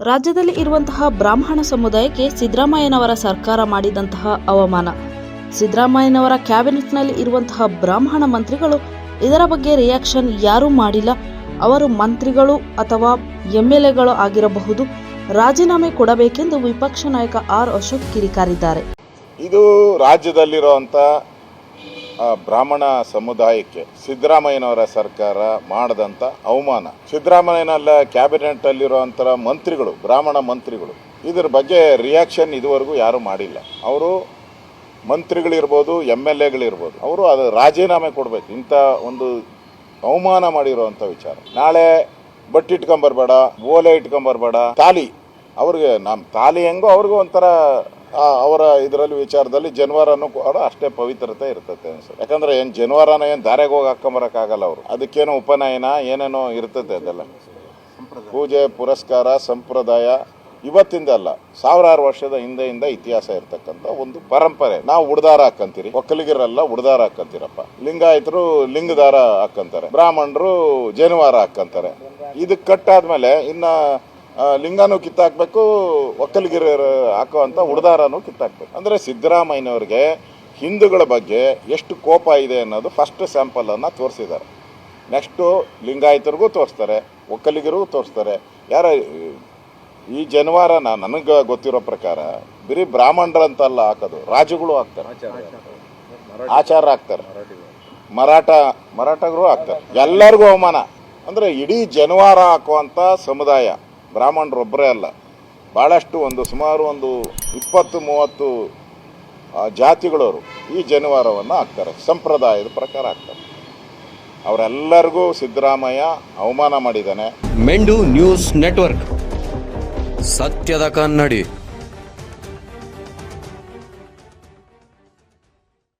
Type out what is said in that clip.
ರಾಜ್ಯದಲ್ಲಿ ಇರುವಂತಹ ಬ್ರಾಹ್ಮಣ ಸಮುದಾಯಕ್ಕೆ ಸಿದ್ದರಾಮಯ್ಯನವರ ಸರ್ಕಾರ ಮಾಡಿದಂತಹ ಅವಮಾನ. ಸಿದ್ದರಾಮಯ್ಯನವರ ಕ್ಯಾಬಿನೆಟ್ನಲ್ಲಿ ಇರುವಂತಹ ಬ್ರಾಹ್ಮಣ ಮಂತ್ರಿಗಳು ಇದರ ಬಗ್ಗೆ ರಿಯಾಕ್ಷನ್ ಯಾರೂ ಮಾಡಿಲ್ಲ. ಅವರು ಮಂತ್ರಿಗಳು ಅಥವಾ ಎಂಎಲ್ಎಗಳು ಆಗಿರಬಹುದು. ರಾಜೀನಾಮೆ ಕೊಡಬೇಕೆಂದು ವಿಪಕ್ಷ ನಾಯಕ ಆರ್ ಅಶೋಕ್ ಕಿರಿಕಾರಿದ್ದಾರೆ ಇದು ರಾಜ್ಯದಲ್ಲಿರುವಂಥ ಆ, ಬ್ರಾಹ್ಮಣ ಸಮುದಾಯಕ್ಕೆ ಸಿದ್ದರಾಮಯ್ಯನವರ ಸರ್ಕಾರ ಮಾಡಿದಂಥ ಅವಮಾನ. ಸಿದ್ದರಾಮಯ್ಯನಲ್ಲ ಕ್ಯಾಬಿನೆಟ್ ಅಲ್ಲಿರುವಂತ ಮಂತ್ರಿಗಳು ಬ್ರಾಹ್ಮಣ ಮಂತ್ರಿಗಳು. ಇದ್ರ ಬಗ್ಗೆ ರಿಯಾಕ್ಷನ್ ಇದುವರೆಗೂ ಯಾರೂ ಮಾಡಿಲ್ಲ. ಅವರು ಮಂತ್ರಿಗಳಿರ್ಬೋದು ಎಂ ಎಲ್ ಎಗಳಿರ್ಬೋದು ಅವರು ಅದು ರಾಜೀನಾಮೆ ಕೊಡಬೇಕು. ಇಂಥ ಒಂದು ಅವಮಾನ ಮಾಡಿರುವಂಥ ವಿಚಾರ. ನಾಳೆ ಬಟ್ಟೆ ಇಟ್ಕೊಂಬರ್ಬೇಡ ಓಲೆ ಇಟ್ಕೊಂಬರ್ಬೇಡ ತಾಲಿ. ಅವ್ರಿಗೆ ನಮ್ಮ ತಾಲಿ ಹೆಂಗೋ ಅವ್ರಿಗೂ ಒಂಥರ ಆ, ಅವರ ಇದರಲ್ಲಿ ವಿಚಾರದಲ್ಲಿ ಜನವಾರನೂ ಕೂಡ ಅಷ್ಟೇ ಪವಿತ್ರತೆ ಇರ್ತತೆ ಅನ್ಸುತ್ತೆ. ಯಾಕಂದ್ರೆ ಏನು ಜನವಾರನ ಏನು ದಾರೆಗೆ ಹೋಗಿ ಹಾಕೊಂಬರಕ್ಕಾಗಲ್ಲ ಅವರು. ಅದಕ್ಕೇನೋ ಉಪನಯನ ಏನೇನೋ ಇರ್ತತೆ ಅದೆಲ್ಲ. ಪೂಜೆ, ಪುರಸ್ಕಾರ, ಸಂಪ್ರದಾಯ ಇವತ್ತಿಂದ ಅಲ್ಲ, ಸಾವಿರಾರು ವರ್ಷದ ಹಿಂದೆಯಿಂದ ಇತಿಹಾಸ ಇರತಕ್ಕಂಥ ಒಂದು ಪರಂಪರೆ. ನಾವು ಉಡ್ದಾರ ಹಾಕಂತೀರಿ. ಒಕ್ಕಲಿಗರೆಲ್ಲ, ಉಡ್ದಾರ ಹಾಕಂತೀರಪ್ಪ. ಲಿಂಗಾಯತರು ಲಿಂಗದಾರ ಹಾಕಂತಾರೆ. ಬ್ರಾಹ್ಮಣರು ಜನಿವಾರ ಹಾಕಂತಾರೆ. ಇದಕ್ಕೆ ಕಟ್ಟಾದ್ಮೇಲೆ ಇನ್ನ ಲಿಂಗನೂ ಕಿತ್ತಾಕ್ಬೇಕು, ಒಕ್ಕಲಿಗರ ಹಾಕುವಂತ ಉಡ್ದಾರನೂ ಕಿತ್ತಾಕ್ಬೇಕು. ಅಂದ್ರೆ ಸಿದ್ದರಾಮಯ್ಯನವ್ರಿಗೆ ಹಿಂದೂಗಳ ಬಗ್ಗೆ ಎಷ್ಟು ಕೋಪ ಇದೆ ಅನ್ನೋದು ಫಸ್ಟ್ ಸ್ಯಾಂಪಲ್ ಅನ್ನ ತೋರಿಸಿದ್ದಾರೆ. ನೆಕ್ಸ್ಟು ಲಿಂಗಾಯತರಿಗೂ ತೋರಿಸ್ತಾರೆ, ಒಕ್ಕಲಿಗರಿಗೂ ತೋರಿಸ್ತಾರೆ. ಯಾರ, ಈ ಜನವಾರನ ನನಗೆ ಗೊತ್ತಿರೋ ಪ್ರಕಾರ ಬರೀ ಬ್ರಾಹ್ಮಣರಂತಲ್ಲ ಹಾಕೋದು, ರಾಜುಗಳು ಹಾಕ್ತಾರೆ. ಆಚಾರ ಹಾಕ್ತಾರೆ. ಮರಾಠ, ಮರಾಠಗರು ಹಾಕ್ತಾರೆ. ಎಲ್ಲರಿಗೂ ಅವಮಾನ. ಅಂದ್ರೆ ಇಡೀ ಜನವಾರ ಹಾಕುವಂತ ಸಮುದಾಯ. ಬ್ರಾಹ್ಮಣರೊಬ್ಬರೇ ಅಲ್ಲ. ಭಾಳಷ್ಟು ಒಂದು ಸುಮಾರು ಒಂದು ಇಪ್ಪತ್ತು, ಮೂವತ್ತು ಜಾತಿಗಳವರು ಈ ಜನಿವಾರವನ್ನು ಹಾಕ್ತಾರೆ. ಸಂಪ್ರದಾಯದ ಪ್ರಕಾರ ಹಾಕ್ತಾರೆ. ಅವರೆಲ್ಲರಿಗೂ ಸಿದ್ದರಾಮಯ್ಯ ಅವಮಾನ ಮಾಡಿದ್ದಾನೆ. ಮೆಂಡು ನ್ಯೂಸ್ ನೆಟ್ವರ್ಕ್. ಸತ್ಯದ ಕನ್ನಡಿ.